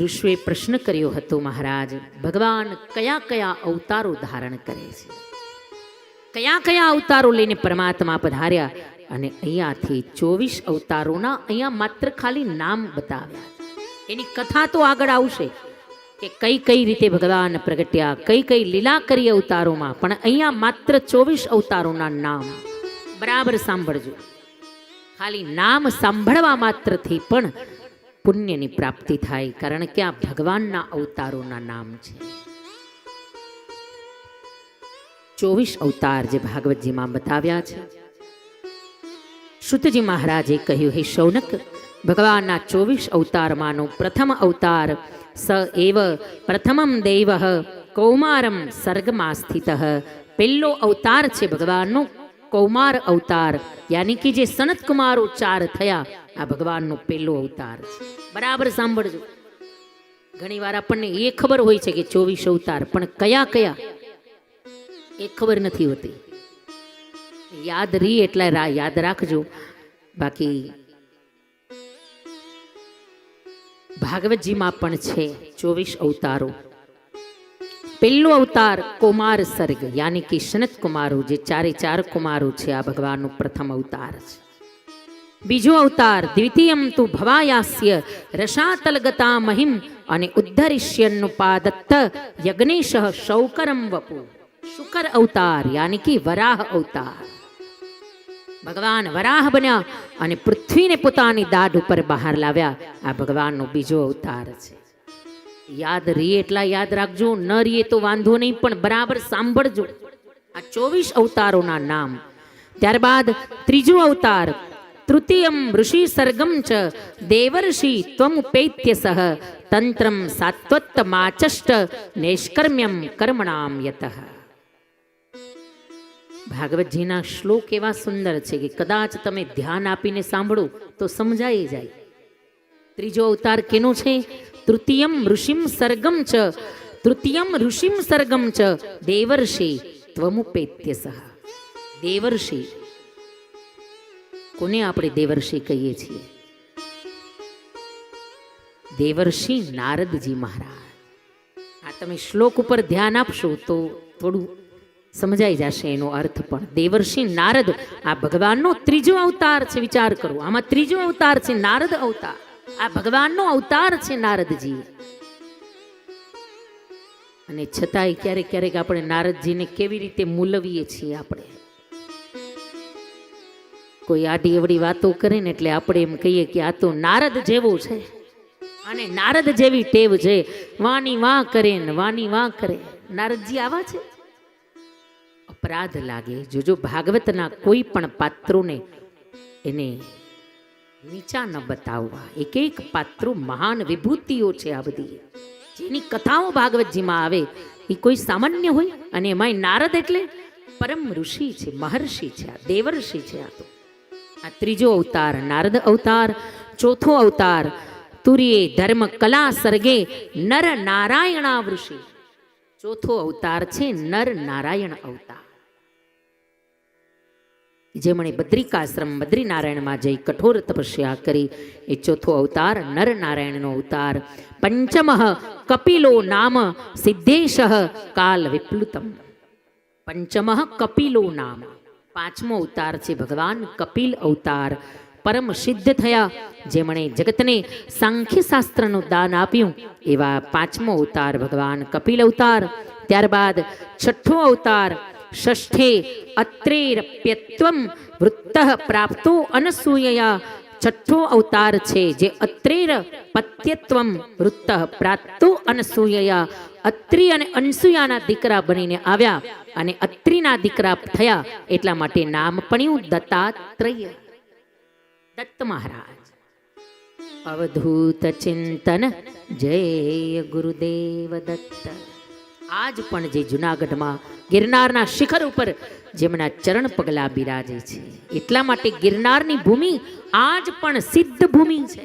ઋષિએ પ્રશ્ન કર્યો હતો, મહારાજ, ભગવાન કયા કયા અવતારો ધારણ કરે છે? કયા કયા અવતારો લઈને પરમાત્મા પધાર્યા અને અહીંયાથી ચોવીસ અવતારોના અહીંયા માત્ર ખાલી નામ બતાવ્યા? એની કથા તો આગળ આવશે કે કઈ કઈ રીતે ભગવાન પ્રગટ્યા, કઈ કઈ લીલા કરી અવતારોમાં, પણ અહીંયા માત્ર ચોવીસ અવતારોના નામ. બરાબર સાંભળજો. ખાલી નામ સાંભળવા માત્રથી પણ પુણ્યની પ્રાપ્તિ થાય, કારણ કે આ ભગવાનના અવતારોના નામ છે. ચોવીસ અવતાર જે ભાગવતજીમાં બતાવ્યા છે. શુદ્ધજી મહારાજે કહ્યું, હે શૌનક, ભગવાનના ચોવીસ અવતારમાંનો પ્રથમ અવતાર સ એવ પ્રથમમ દૈવ કૌમારમ સર્ગમાં સ્થિત પહેલો અવતાર છે ભગવાનનો કૌમાર અવતાર, યાની કે જે સનત કુમારો ચાર થયા, આ ભગવાનનો પહેલો અવતાર છે. બરાબર સાંભળજો. ઘણીવાર આપણને એ ખબર હોય છે કે ચોવીસ અવતાર, પણ કયા કયા? એ ખબર નથી હોતી. યાદ રહી એટલે રા- યાદ રાખજો. બાકી ભાગવતજીમાં પણ છે ચોવીસ અવતારો. પહેલો અવતાર કુમાર સર્ગ, યાની કે સનત કુમારો જે ચારે ચાર કુમારો છે, આ ભગવાનનો પ્રથમ અવતાર છે. બીજો અવતાર દ્વિતીયમ તુ ભવાયાસ્ય રસાતલગતા મહિમ અને ઉદ્ધરિષ્યન્નુપાદત્ત યજ્ઞેશ શૌકરમ વપુ. શુકર અવતાર, યાની કે વરાહ અવતાર. ભગવાન વરાહ બન્યા અને પૃથ્વીને પોતાની દાઢ ઉપર બહાર લાવ્યા. આ ભગવાનનો બીજો અવતાર છે. યાદ રે એટલા યાદ રાખજો, ન રીએ તો વાંધો નહીં, પણ બરાબર સાંભળજો. આ ચોવીસ અવતારોના નામ. ત્યારબાદ ત્રીજો અવતાર, તૃતીયમ ઋષિ સર્ગમ ચ, દેવર્ષિ ત્વમુપેત્ય સહ, તંત્રમ સાત્વત્ત માચષ્ટ નૈષ્કર્મ્યમ કર્મણામ યતઃ. ભાગવતજીના શ્લોક એવા સુંદર છે કે કદાચ તમે ધ્યાન આપીને સાંભળો તો સમજાઈ જાય. ત્રીજો અવતાર કેનો છે? તૃતીયમ ઋષિમ સર્ગમ ચ તૃતીયમ ઋષિમ સર્ગમ ચ દેવર્ષિ ત્વમુપેત્ય સહ દેવર્ષિ કોને આપણે દેવર્ષિ કહીએ છીએ દેવર્ષિ નારદજી મહારાજ આ તમે શ્લોક ઉપર ધ્યાન આપશો તો થોડું સમજાઈ જશે એનો અર્થ પણ દેવર્ષિ નારદ આ ભગવાનનો ત્રીજો અવતાર છે વિચાર કરો આમાં ત્રીજો અવતાર છે નારદ અવતાર આ ભગવાનનો અવતાર છે નારદજી. અને છતાંય ક્યારેક ક્યારેક આપણે નારદજીને કેવી રીતે મૂલવીએ છીએ આપણે? કોઈ આડી એવડી વાતો કરે ને એટલે આપણે એમ કહીએ કે આ તો નારદ જેવો છે. અને નારદ જેવી ટેવ છે. વાની વાં કરે ને વાની વાં કરે. નારદજી આવા છે? અપરાધ લાગે. જો જો ભાગવતના કોઈ પણ પાત્રોને એને નીચા ન બતાવવા. એક એક પાત્રો મહાન વિભૂતિઓ છે આ બધી. જેની કથાઓ ભાગવતજીમાં આવે, એ કોઈ સામાન્ય હોય અને એમાંય નારદ એટલે પરમ ઋષિ છે, મહર્ષિ છે, આ દેવર્ષિ છે આ તો. આ ત્રીજો અવતાર, નારદ અવતાર, ચોથો અવતાર, તુર્યે ધર્મ કલા સર્ગે નર નારાયણા ઋષિ. ચોથો અવતાર છે નર નારાયણ અવતાર. જેમણે બદ્રિકાશ્રમ, બદ્રીનારાયણમાં જઈ કઠોર તપસ્યા કરી. એ ચોથો અવતાર નરનારાયણનો અવતાર. પંચમ કપિલો નામ સિદ્ધેશ કાલ વિપ્લુતમ. પંચમ કપિલો નામ. પાંચમો અવતાર છે ભગવાન કપિલ અવતાર. પરમ સિદ્ધ થયા. જેમણે જગતને સાંખ્યશાસ્ત્રનું દાન આપ્યું. એવા પાંચમો અવતાર ભગવાન કપિલ અવતાર. ત્યારબાદ છઠ્ઠો અવતાર ષષ્ઠે અત્રેરપ્યત્વમ વૃત્ત પ્રાપ્તો અનસૂયયા છઠ્ઠો અવતાર છે જે અત્રેર પત્યત્વમ વૃત્ત પ્રાપ્તો અનસૂયયા અત્રિ અને અનસૂયાના દીકરા બનીને આવ્યા અને અત્રિના દીકરા થયા એટલા માટે નામ પડ્યું દત્તાત્રેય. દત્ત મહારાજ. અવધૂત ચિંતન, જય ગુરુદેવ દત્ત. આજ પણ જે જુનાગઢમાં ગિરનારના શિખર ઉપર જેમના ચરણ પગલા બિરાજે છે, એટલા માટે ગિરનારની ભૂમિ આજ પણ સિદ્ધ ભૂમિ છે.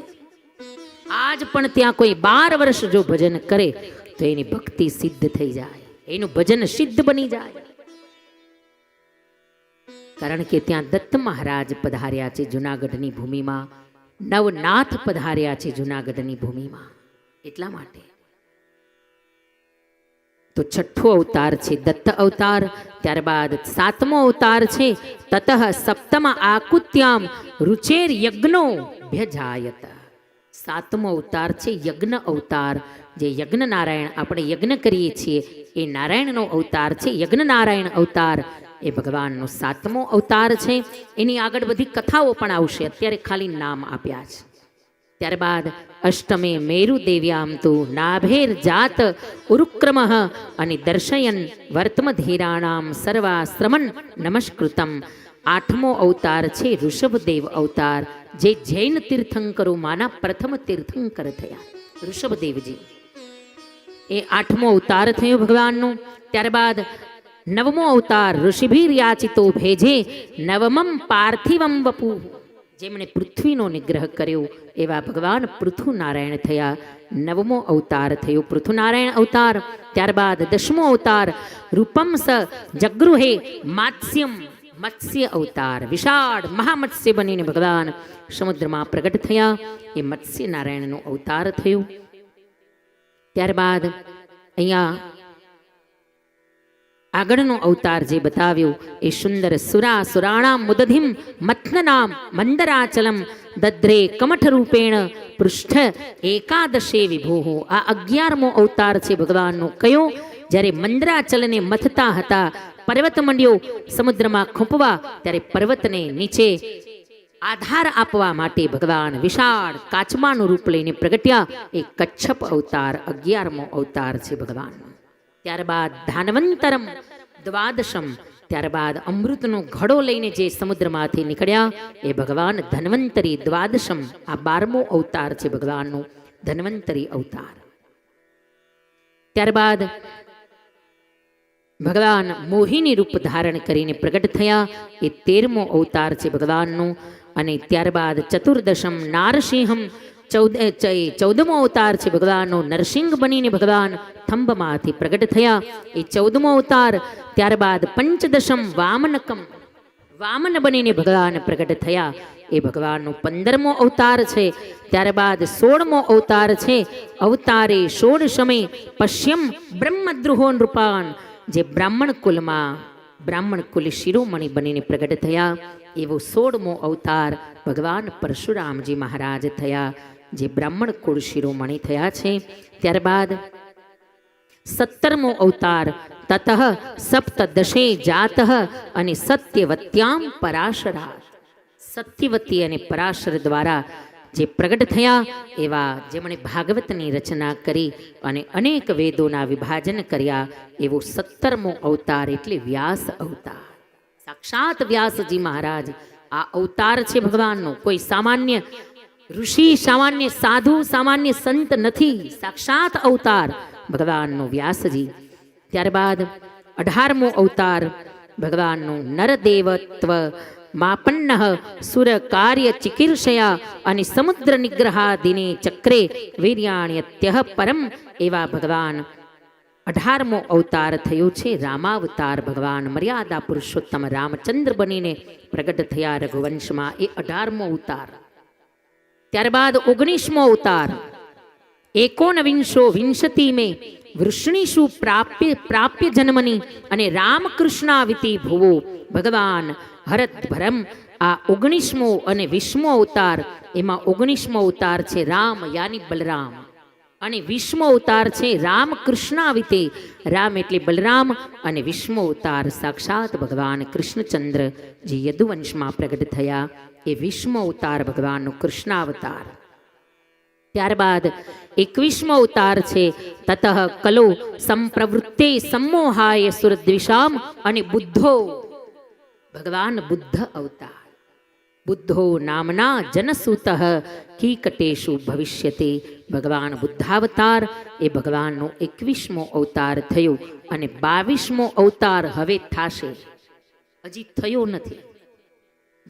આજ પણ ત્યાં કોઈ બાર વર્ષ જો ભજન કરે, તો એની ભક્તિ સિદ્ધ થઈ જાય, એનું ભજન સિદ્ધ બની જાય. કારણ કે ત્યાં દત્ત મહારાજ પધાર્યા છે જુનાગઢની ભૂમિમાં, નવનાથ પધાર્યા છે જુનાગઢની ભૂમિમાં, એટલા માટે તો છઠ્ઠો અવતાર છે, દત્ત અવતાર. ત્યારબાદ સાતમો અવતાર છે, તત સપ્તમ આકુત્યામ રુચેર યજ્ઞો ભ્યજાયત સાતમો અવતાર છે, યજ્ઞ અવતાર. જે યજ્ઞ નારાયણ આપણે યજ્ઞ કરીએ છીએ, એ નારાયણનો અવતાર છે યજ્ઞ નારાયણ અવતાર. એ ભગવાનનો સાતમો અવતાર છે. એની આગળ બધી કથાઓ પણ આવશે. અત્યારે ખાલી નામ આપ્યા છે. ત્યારબાદ અષ્ટમે મેરુ દેવ્યામ તો નાભેર જાત ઉરુક્રમ અને દર્શયન વર્તમધીરાણામ સર્વાશ્રમન નમસ્કૃતમ. આઠમો અવતાર છે ઋષભદેવ અવતાર, જે જૈન તીર્થંકરો માના પ્રથમ તીર્થંકર થયા. ઋષભદેવજી. એ આઠમો અવતાર થયો ભગવાનનો. ત્યારબાદ નવમો અવતાર ઋષિભીર યાચિતો ભેજે નવમમ પાર્થિવમ વપુ. જેમણે પૃથ્વીનો નિગ્રહ કર્યો, એવા ભગવાન પૃથુનારાયણ થયા. નવમો અવતાર થયો. પૃથુનારાયણ અવતાર, ત્યારબાદ દસમો અવતાર, રૂપમ સ જગૃહે માત્સ્યમ મત્સ્ય અવતાર. વિશાળ મહામત્સ્ય બનીને ભગવાન સમુદ્રમાં પ્રગટ થયા. એ મત્સ્ય નારાયણનો અવતાર થયો. ત્યારબાદ અહીંયા આગળનો અવતાર જે બતાવ્યો એ સુંદર સુરા સુરાણામ મુદધિમ મથ્નનામ મંદરાચલમ દદ્રે કમઠ રૂપેણ પૃષ્ઠ એકાદશે વિભોહો આ અગિયારમો અવતાર છે ભગવાનનો. કયો? જ્યારે મંદરાચલને મથતા હતા, પર્વત મંડ્યો, સમુદ્રમાં ખૂંપવા, ત્યારે પર્વતને નીચે આધાર આપવા માટે ભગવાન વિશાળ કાચમાનું રૂપ લઈને પ્રગટ્યા. એ કચ્છપ અવતાર, અગિયારમો અવતાર છે ભગવાનનો. ત્યારબાદ ધાનવંતરમ, દ્વાદશમ, ત્યારબાદ અમૃતનો ઘડો લઈને જે સમુદ્રમાંથી નીકળ્યા, એ ભગવાન ધન્વંતરી દ્વાદશમ, આ બારમો અવતાર છે ભગવાનનો, ધન્વંતરી અવતાર. ત્યારબાદ ભગવાન મોહિની રૂપ ધારણ કરીને પ્રગટ થયા, એ તેરમો અવતાર છે ભગવાનનો, અને ત્યારબાદ ચતુર્દશમ, નારસિંહમ ચૌદ ચૌદમો અવતાર છે ભગવાનનો નરસિંહ બનીને ભગવાન થંભમાંથી પ્રગટ થયા. એ ચૌદમો અવતાર ત્યારબાદ પંચદશમ વામનકમ, વામન બનીને ભગવાન પ્રગટ થયા. એ ભગવાનનો પંદરમો અવતાર છે. ત્યારબાદ સોળમો અવતાર છે. અવતારે સોળ સમય પશ્યમ બ્રહ્મદ્રુહો નૃપાન જે બ્રાહ્મણ કુલમાં, બ્રાહ્મણ કુલ શિરોમણી બનીને પ્રગટ થયા. એવો સોળમો અવતાર ભગવાન પરશુરામજી મહારાજ થયા. જે બ્રાહ્મણ કુળ શિરોમણી થયા છે, ત્યારબાદ સત્તરમો અવતાર તત સપ્તદશે જાત અને સત્યવત્યામ પરાશરા. સત્યવતી અને પરાશર દ્વારા જે પ્રગટ થયા, એવા જેમણે ભાગવતની રચના કરી અને અનેક વેદોના વિભાજન કર્યા, એવો સત્તરમો અવતાર એટલે વ્યાસ અવતાર. સાક્ષાત વ્યાસજી મહારાજ, આ અવતાર છે ભગવાનનો. કોઈ સામાન્ય ઋષિ, સામાન્ય સાધુ, સામાન્ય સંત નથી. સાક્ષાત અવતાર ભગવાનનો વ્યાસજી. ત્યારબાદ અઢારમો અવતાર ભગવાનનું નરદેવત્વ. માપન્ન સુર કાર્ય ચિકીર્ષયા અને સમુદ્ર નિગ્રહાદિને ચક્રે વીર્યાણ્યત્ય પરમ એવા ભગવાન. અઢારમો અવતાર થયો છે રામાવતાર ભગવાન. મર્યાદા પુરુષોત્તમ રામચંદ્ર બનીને પ્રગટ થયા રઘુવંશમાં એ અઢારમો અવતાર. ત્યારબાદ ઓગણીસમો અવતાર. એકોનવિંશો વિંશતિ મે વૃષ્ણિષુ પ્રાપ્ય પ્રાપ્ય જન્મની અને રામકૃષ્ણાવિતિ ભુવો. ભગવાન હરત ભરમ આ ઓગણીસમો અને વીસમો અવતાર, એમાં ઓગણીસમો અવતાર છે રામ યાની બલરામ. અને વિષ્મો અવતાર છે રામ કૃષ્ણાવિતે રામ એટલે બલરામ અને વિષ્મો અવતાર સાક્ષાત ભગવાન કૃષ્ણચંદ્ર જે યદુવંશમાં પ્રગટ થયા. એ વિષ્મો અવતાર ભગવાનનો કૃષ્ણ અવતાર ત્યારબાદ એકવીસમો અવતાર છે, તતઃ કલો સંપ્રવૃત્તે સંમોહાય સુરદ્વિષામ અને બુદ્ધો. ભગવાન બુદ્ધ અવતાર. બુદ્ધો નામના જનસૂત કીકટેશુ ભવિષ્યતે. ભગવાન બુદ્ધાવતાર એ ભગવાનનો એકવીસમો અવતાર થયો અને બાવીસમો અવતાર હવે થશે. હજી થયો નથી.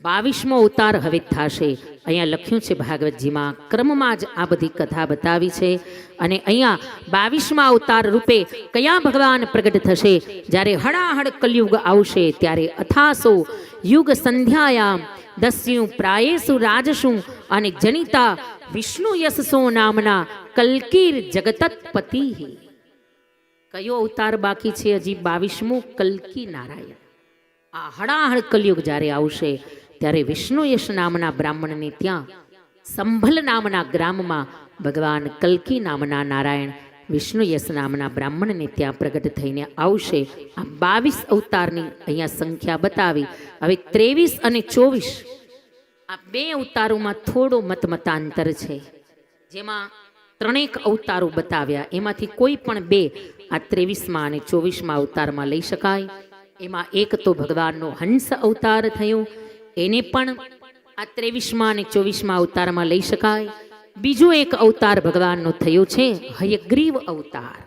બાવીસમો અવતાર હવે થશે. અહીંયા લખ્યું છે ભાગવતજીમાં, ક્રમમાં જ આ બધી કથા બતાવી છે અને અહીંયા બાવીસમા અવતાર રૂપે કયા ભગવાન પ્રગટ થશે? જ્યારે હળાહળ કલયુગ આવશે, ત્યારે અથાસો યુગ સંધ્યાયામ, દસ્યું પ્રાયેસુ રાજસું અને જનિતા વિષ્ણુ યશસો નામના કલકીર જગતત્પતિ. કયો અવતાર બાકી છે હજી બાવીસમું? કલકી નારાયણ. આ હળાહળ કલયુગ જ્યારે આવશે ત્યારે વિષ્ણુયશ નામના બ્રાહ્મણને ત્યાં સંભલ નામના ગ્રામમાં ભગવાન કલ્કી નામના નારાયણ વિષ્ણુયશ નામના બ્રાહ્મણને ત્યાં પ્રગટ થઈને આવશે. આ બાવીસ અવતારની અહીંયા સંખ્યા બતાવી. હવે ત્રેવીસ અને ચોવીસ આ બે અવતારોમાં થોડો મતમતાંતર છે. જેમાં ત્રણેક અવતારો બતાવ્યા. એમાંથી કોઈ પણ બે આ ત્રેવીસમાં અને ચોવીસમાં અવતારમાં લઈ શકાય. એમાં એક તો ભગવાનનો હંસ અવતાર થયો. એને પણ આ ત્રેવીસમાં અને ચોવીસમાં અવતારમાં લઈ શકાય. બીજો એક અવતાર ભગવાનનો થયો છે, હયગ્રીવ અવતાર.